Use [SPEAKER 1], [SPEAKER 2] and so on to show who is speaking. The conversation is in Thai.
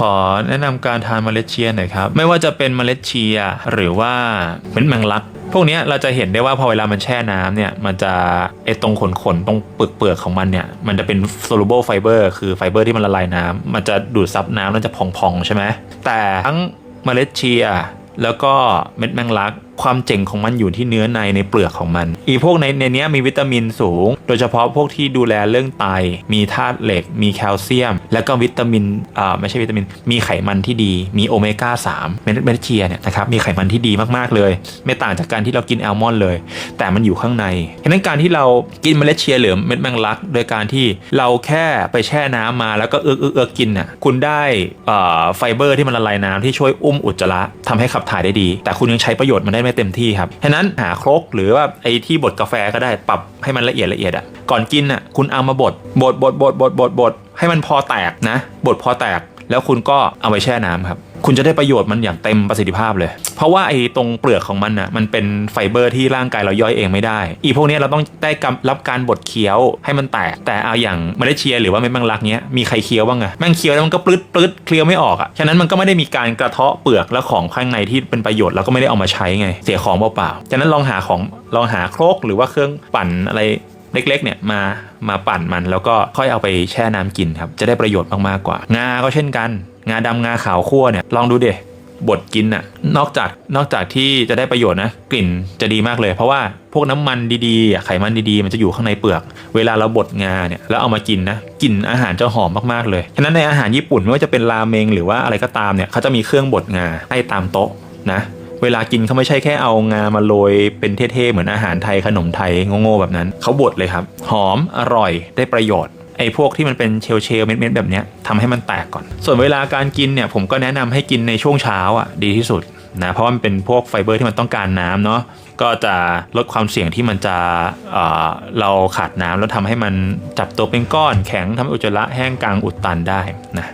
[SPEAKER 1] ขอแนะนำการทานเมล็ดเชียหน่อยครับ ไม่ว่าจะเป็นเมล็ดเชียหรือว่าเม็ดแมงลัก พวกนี้เราจะเห็นได้ว่าพอเวลามันแช่น้ำเนี่ยมันจะไอตรงขนขนตรงเปลือกเปลือกของมันเนี่ยมันจะเป็น soluble fiber คือไฟเบอร์ที่มันละลายน้ำมันจะดูดซับน้ำแล้วจะพองๆใช่ไหมแต่ทั้งเมล็ดเชียแล้วก็เม็ดแมงลัก ความเจ๋งของมันอยู่ที่เนื้อในในเปลือกของมัน อีพวกในในเนี้ยมีวิตามินสูง โดยเฉพาะพวกที่ดูแลเรื่องไต มีธาตุเหล็ก มีแคลเซียม แล้วก็วิตามินอ่าไม่ใช่วิตามิน มีไขมันที่ดี มีโอเมก้า3เมล็ดเมล็ดเชียเนี่ยนะครับมีไขมันที่ดีมากๆเลย ไม่ต่างจากการที่เรากินแอลมอนด์เลย แต่มันอยู่ข้างในฉะนั้นการที่เรากินเมล็ดเชียหรือเม็ดแมงลัก โดยการที่เราแค่ไปแช่น้ำมาแล้วก็เอื้อกเอือเอือกกินน่ะคุณได้อ่อไฟเบอร์ที่มันละลายน้ำที่ช่วยอุ้มอุจจาระทำให้ขับถ่ายได้ดี แต่คุณยังใช้ประโยชน์มันได้ไม่เต็มที่ครับฉะนั้นหาครกหรือว่าไอ้ที่บดกาแฟก็ได้ปรับให้มันละเอียดละเอียดอะก่อนกินอะคุณเอามาบดบดบดบดบดบดบดให้มันพอแตกนะบดพอแตกแล้วคุณก็เอาไปแช่น้ำครับ คุณจะได้ประโยชน์มันอย่างเต็มประสิทธิภาพเลย เพราะว่าไอ้ตรงเปลือกของมันน่ะมันเป็นไฟเบอร์ที่ร่างกายเราย่อยเองไม่ได้ อีพวกนี้เราต้องได้รับการบดเคี้ยวให้มันแตก แต่เอาอย่างเมล็ดเชียหรือว่าเม็ดแมงลักเนี้ยมีใครเคี้ยวบ้างอะแม่งเคี้ยวแล้วมันก็ปลืดปลืดเคลียวไม่ออกอะฉะนั้นมันก็ไม่ได้มีการกระเทาะเปลือกแล้วของข้างในที่เป็นประโยชน์เราก็ไม่ได้เอามาใช้ไง เสียของเปล่าๆฉะนั้นลองหาของลองหาโครกหรือว่าเครื่องปั่นอะไร เล็กๆเนี่ยมามาปั่นมันแล้วก็ค่อยเอาไปแช่น้ำกินครับจะได้ประโยชน์มากๆกว่า งาก็เช่นกัน งาดำงาขาวคั่วเนี่ยลองดูเดบดกินน่ะนอกจากนอกจากที่จะได้ประโยชน์นะกลิ่นจะดีมากเลย เพราะว่าพวกน้ำมันดีๆไขมันดีๆ มันจะอยู่ข้างในเปลือก เวลาเราบดงาเนี่ยแล้วเอามากินนะกลิ่นอาหารจะหอมมากๆเลยฉะนั้นในอาหารญี่ปุ่นไม่ว่าจะเป็นราเมงหรือว่าอะไรก็ตามเนี่ยเขาจะมีเครื่องบดงาให้ตามโต๊ะนะ เวลากินเขาไม่ใช่แค่เอางามาโรยเป็นเท่ๆเหมือนอาหารไทยขนมไทยโง่ๆแบบนั้นเขาบดเลยครับ หอมอร่อยได้ประโยชน์ไอ้พวกที่มันเป็นเชลเชลเม็ดๆแบบนี้ยทำให้มันแตกก่อน ส่วนเวลาการกินเนี่ยผมก็แนะนำให้กินในช่วงเช้าอะดีที่สุดนะเพราะมันเป็นพวกไฟเบอร์ที่มันต้องการน้ำเนาะก็จะลดความเสี่ยงที่มันจะเเราขาดน้ำแล้วทำให้มันจับตัวเป็นก้อนแข็งทำให้อุจจาระแห้งกลางอุดตันได้นะ